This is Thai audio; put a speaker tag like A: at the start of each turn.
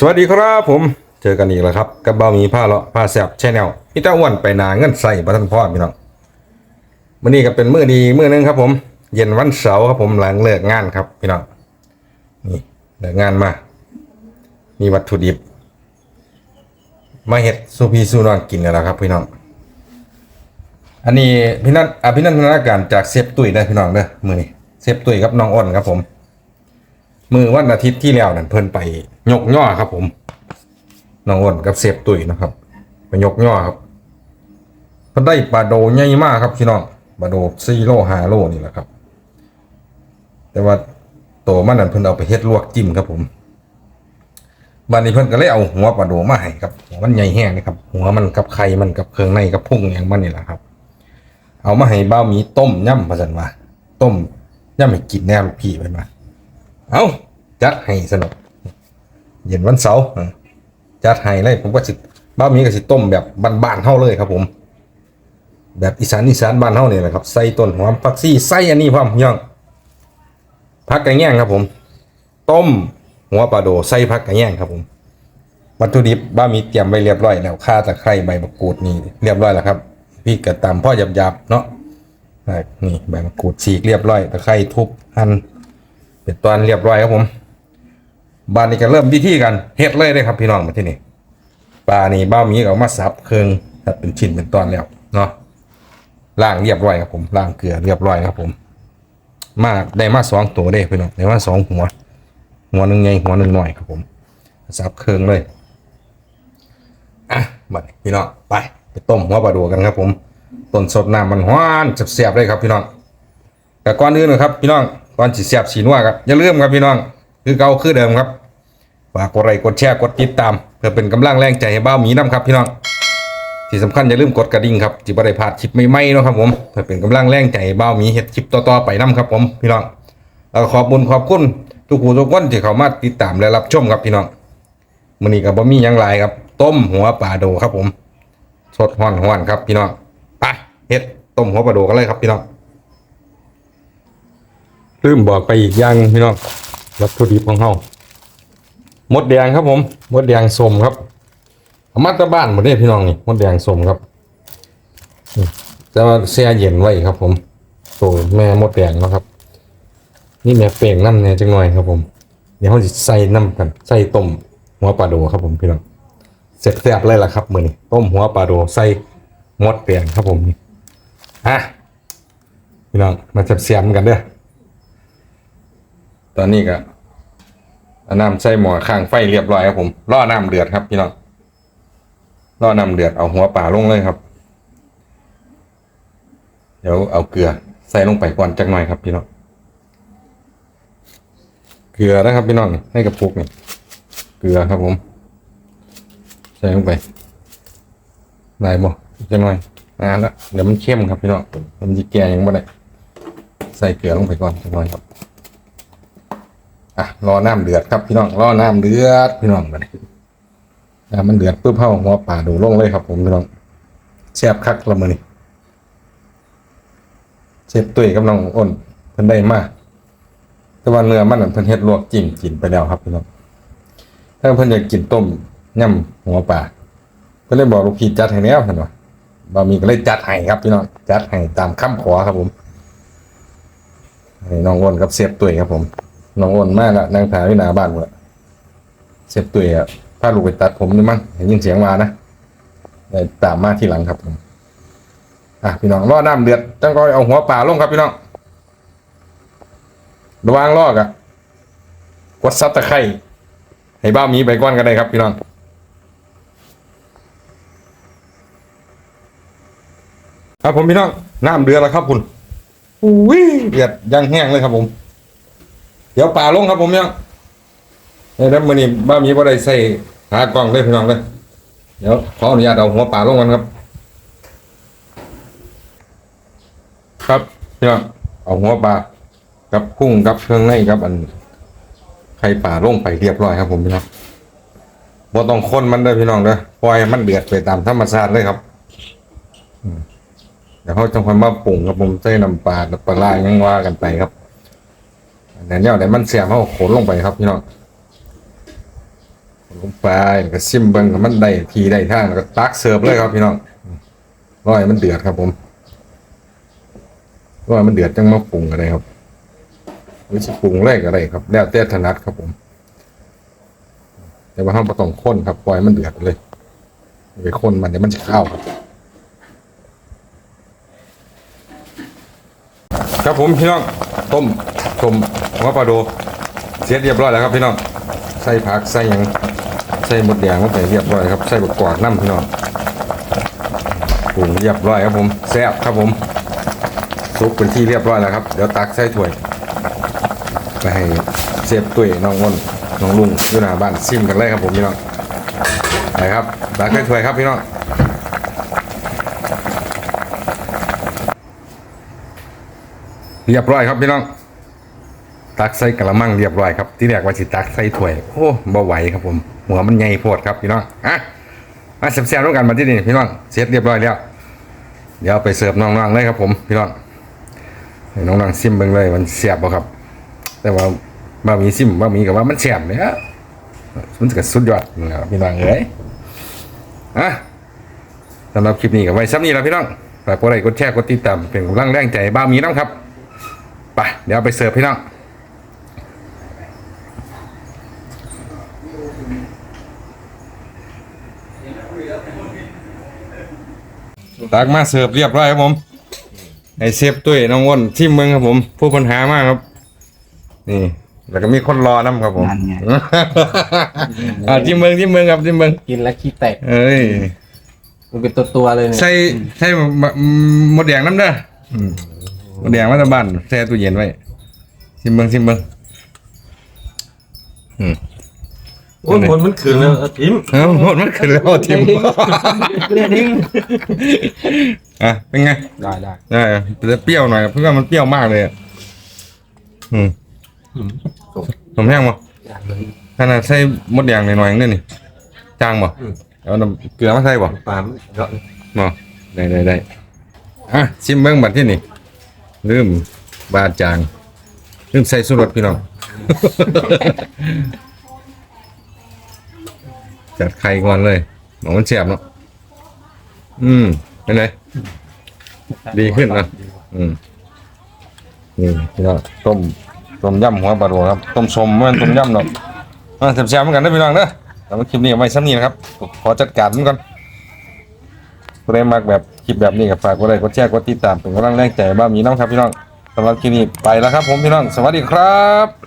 A: สวัสดีครับผมเจอกันอีกแล้วครับกับเบามีผ้าเลาะผ้าแสบแชนแนลพี่ตาอ้วนไปนาเงินใส่บัทันพ่อพี่น้องมื้อนี้ก็เป็นมื้อดีมื้อหนึงครับ ผม เย็นวันเสาร์ครับผมหลังเลิกงานครับพี่น้องนี่เลิกงานมามีวัตถุดิบ มาเห็ดสูพีสูนอนกินแหละครับ พี่น้อง อันนี้พี่นัทอภินันทนาการจากเซฟตุ้ยได้พี่น้องเด้อมือนี้เซฟตุ้ยกับน้องอ้นครับผม มือวันอาทิตย์ที่แล้วนั่นเพิ่นไปยกย่อครับ ผมน้องอ้นกับเซฟตุยนะครับไปยกย่อครับเพิ่นได้ปลาโดใหญ่มากครับพี่น้องปลาโด4โล5โลนี่แหละครับ แต่ว่าโตมันนั่นเพิ่นเอาไปเฮ็ดลวกจิ้มครับผมบัดนี้เพิ่นก็เลยเอาหัวปลาโดมาให้ครับหัวมันใหญ่แห้งนี่ครับ หัวมันกับไข่มันกับเครื่องในกับพุ่งอย่างมันนี่แหละครับ เอามาให้บ้าวหมีต้มย่ำว่าซั่นว่าต้มย่ำให้กินแน่ลูกพี่เพิ่นว่าเอา จัดให้สนุกเย็นวันเสาร์จัดให้เลยผมก็สิบ้ามีก็สิต้มแบบบานๆเฮาเลยครับผม แบบอีสานอีสานบ้านเฮาเนี่ยแหละครับใส่ต้นหอมผักซี่ใส่อันนี้พร้อมพี่องผักกระแยงครับผม ต้มหัวปลาโดใส่ผักกระแยงครับผมวัตถุดิบบ้ามีเตรียมไว้เรียบร้อยแล้วข่าตะไคร้ใบมะกรูดนี่เรียบร้อยแล้วครับพี่กระตำพ่อหยาบๆเนาะอะนี่ใบมะกรูดฉีกเรียบร้อยตะไคร้ทุบหั่นเป็นตอนเรียบร้อยครับผม บานนี้ก็เริ่มวิธีกันเฮ็ดเลยเลยครับพี่น้องมาที่นี่ปลานี่บ้ามีก็มาสับเครื่องตัดเป็นชิ้นเป็นตอนแล้วเนาะล้างเรียบร้อยครับผมล้างเกลือเรียบร้อยครับผม มาได้มาสองตัวเด้พี่น้องได้มาสองหัวหัวหนึ่งใหญ่หัวหนึ่งหน่อยครับผมสับเครื่องเลยอะบัดพี่น้องไปไปต้มหัวปลาดูกันครับผมต้นสดน้ำมันหวานเสียบๆเลยครับพี่น้องแต่ก่อนอื่นนะครับพี่น้องก่อนสิเสียบสีนัวครับอย่าลืมครับพี่น้อง คือเก่าคือเดิมครับฝากกดไลค์กดแชร์กดติดตาม เพื่อเป็นกำลังแรงใจให้บ้าหมีน้ำครับพี่น้องที่สำคัญอย่าลืมกดกระดิ่งครับจิบได้พลาดคลิปใหม่ๆเนะครับผมเพื่อเป็นกำลังแรงใจให้บ้าหมีเฮ็ดคลิปต่อๆไปน้ำครับผมพี่น้องแล้วขอบุญขอบคุณทุกผู้ทุกคนที่เข้ามาติดตามและรับชมครับพี่น้องมื้อนี้ก็บ่มีหยังหลายครับ ต้มหัวปลาโดครับผม สดฮ้อนๆครับพี่น้องไปเฮ็ดต้มหัวปลาโดกันเลยครับพี่น้องลืมบอกไปอีกอย่างพี่น้อง วัตถุดิบของเฮามดแดงครับผมมดแดงสมครับามาตะบ้านหมดเลยพี่น้องนี่มดแดงสมครับจะมาแช่เย็นไว้ครับ ผมโตแม่มดแดงนะครับ นี่แม่เป่งน้ำเนี่ยจังหน่อยครับ ผม เดี๋ยวเขาจะใส่น้ำกันใส่ต้มหัวปลาโดครับผมพี่น้องเสร็จแซ่บเลยล่ะครับมือนี้ต้มหัวปลาโดใส่มดแดงครับผมนี่อะพี่น้องมาจับเสียมกันเด้อ ตอนนี้ก็น้ำใส่หม้อข้างไฟเรียบร้อยครับผมล่อน้ำเดือดครับพี่น้องล่อน้ำเดือดเอาหัวป่าลงเลยครับ เดี๋ยวเอาเกลือใส่ลงไปก่อนจักหน่อยครับพี่น้องเกลือนะครับพี่น้องให้กับปุกนี่เกลือครับผม ใส่ลงไปได้บ่จักหน่อยนานละเดี๋ยวมันเข้มครับพี่น้องมันจะแก่ยังบ่ได้ใส่เกลือลงไปก่อนจักหน่อยครับ อะรอน้ำเดือดครับพี่น้องรอน้ำเดือดพี่น้องมาดิน้ำมันเดือดปุ๊บเข้าหัวป่าดูลงเลยครับ ผมพี่น้องแซ่บคักละมือนี่เชฟตุ้ยกับน้องอ้นเพิ่นได้มากแต่ว่าเนื้อมันนเพิ่นเฮ็ดลวกจิ้มกินไปแล้วครับพี่น้องถ้าเพิ่นอยากกินต้มย่ำหัวป่าเพิ่นเลยบอกลูกพี่จัดให้แล้วเห็นว่าบะหมี่ก็เลยจัดให้ครับพี่น้องจัดให้ตามคำขอครับผมให้น้องอ้นกับเชฟตุ้ยครับผม น้องอ้นมากอะนางถ่ายว้หน้าบ้านหมดอะเสร็จตัวอะพาลูกไปตัดผมนี่มั้งเห็นยินเสียงมานะได้ตามมาที่หลังครับผมอะพี่น้องรอน้ำเดือดจังก็เอาหัวปลาลงครับพี่น้องระวังลอกอะกดซับตะไคร่ให้บ้ามีไปก้อนกันได้ครับพี่น้องครับผมพี่น้องน้ำเดือดแล้วครับคุณอุ้ยเดือดยังแห้งเลยครับผม เดี๋ยวป่าลงครับผมยังเอ้ยแล้วมือนี้บ้ามีบ่ได้ใส่หากล้องเลยพี่น้องเลยเดี๋ยวขออนุญาตเอาหัวป่าลงกันครับ ครับพี่น้องเอาหัวปลากับกุ้งกับเครื่องในครับอันไข่ป่าลงไปเรียบร้อยครับผมพี่น้องบ่ต้องคนมันเลยพี่น้องเด้อปล่อยมันเดือดไปตามธรรมชาติเลยครับเดี๋ยวเขาจะคอยมาปรุงครับผมใส่น้ำปลาปลาร้ายังว่ากันไปครับ อันนี้เนี่ยเดี๋ยวมันเสียมเขาขนลงไปครับพี่น้องขนลงไปก็ซิมเบิ้งมันได้ทีได้ท่างแล้วก็ตักเสิร์ฟเลยครับพี่น้องร้อยมันเดือดครับผมร้อยมันเดือดจังมาปรุงอะไรครับหรือจะปรุงแรกอะไรครับ แล้วแต่ถนัดครับผม แต่ว่าห้ามประตองข้นครับปล่อยมันเดือดเลยไปข้นมันเดี๋ยวมันจะเข้าครับครับผมพี่น้องต้ม ต้มหัวปลาโดเสร็จเรียบร้อยแล้วครับพี่น้องใส่ผักใส่หยังใส่หมดแดงลงไปเรียบร้อยครับใส่บกกวาดน้ำพี่น้องปรุงเรียบร้อยครับผมแซ่บครับผมซุปเป็นที่เรียบร้อยแล้วครับเดี๋ยวตักใส่ถ้วยไปให้เซฟตุ้ยน้องอ้นน้องลุงอยู่หน้าบ้านซิมกันเลยครับผมพี่น้องไปครับตักใส่ถ้วยครับพี่น้องเรียบร้อยครับพี่น้อง ตักใส่กระมังเรียบร้อยครับที่แรกว่าสิตักใส่ถ้วยโอ้บ่ไหวครับผม หัวมันใหญ่โพดครับพี่น้องอะมาแซ่บๆร่วมกันมาที่นี่พี่น้องเสร็จเรียบร้อยแล้ว เดี๋ยวไปเสิร์ฟน้องๆเลยครับผมพี่น้องน้องๆซิมเบิ่งเลยมันแซ่บบ่ครับ แต่ว่าบะหมี่ซิมบะหมี่กับว่ามันแซ่บเนี่ยมันก็สุดยอดนะครับพี่น้องเอ้ยอะสำหรับคลิปนี้ก็ไว้ซ้ำนี้แล้วพี่น้องฝากกดไลค์กดแชร์กดติดตามเป็นกำลังแรงใจบ้ามีน้ำครับไปเดี๋ยวไปเสิร์ฟพี่น้อง ตักมาเสิร์ฟเรียบร้อยครับผมไอเซฟตุ้ยน้องอ้นทิมเมืองครับผม ผู้ปัญหามากครับ นี่ แล้วก็มีคนรอน้ำครับผม
B: นั่นไง
A: อ่าทิมเมืองทิมเมืองครับทิมเมือง
B: กินแล้วขี้แตก
A: เอ้ย
B: มันเป็นตัวตัวๆเลยเนี่ย
A: ใส่ใส่หมดแดงน้ำเด้ออืมหมดแดงมาจากบ้านแช่ตู้เย็นไว้ซิมเบิงซิมเบิงอืม
C: โอ้ยผลมันคืนแล้วเอาทิม
A: เอ้าหมดมันขึ้นแล้วทิม
B: เรียนทิ้ง
A: อะเป็นไง
B: ได้ได้
A: ได้แต่เปรี้ยวหน่อยเพราะว่ามันเปรี้ยวมากเลยอะอืมสมแห้งบ่ขนาดใส่หมดแดงหน่อยๆอย่างนี้นี่จางบ่เอาน้ำเกลือมาใส่บ่
C: ปามเยอะ
A: บ่ได้ได้ได้อะชิมเบิ้งบัดที่นี่ลืมบาดจางลืมใส่สุรสพี่น้อง จัดไข่ก่อนเลยหมองมันเสียบเนาะอืมเป็นไง ดีขึ้นนะ อืมนี่พี่น้อต้มต้มยำหัวปลาโดครับต้มสมมันต้มยำเนาะอ่าแซ่บๆเหมือนกันนะพี่น้องเด้อแล้วมาคลิปนี้เอาไว้ซ้ำนี้นะครับขอจัดการมันก่อนผู้ใดมักแบบคลิปแบบนี้ก็ฝากกดไลค์กดแชร์กดติดตามเป็นกำลังแรงใจบ้ามีน้องครับพี่น้องสำหรับคลิปนี้ไปแล้วครับ ผมพี่น้องสวัสดีครับ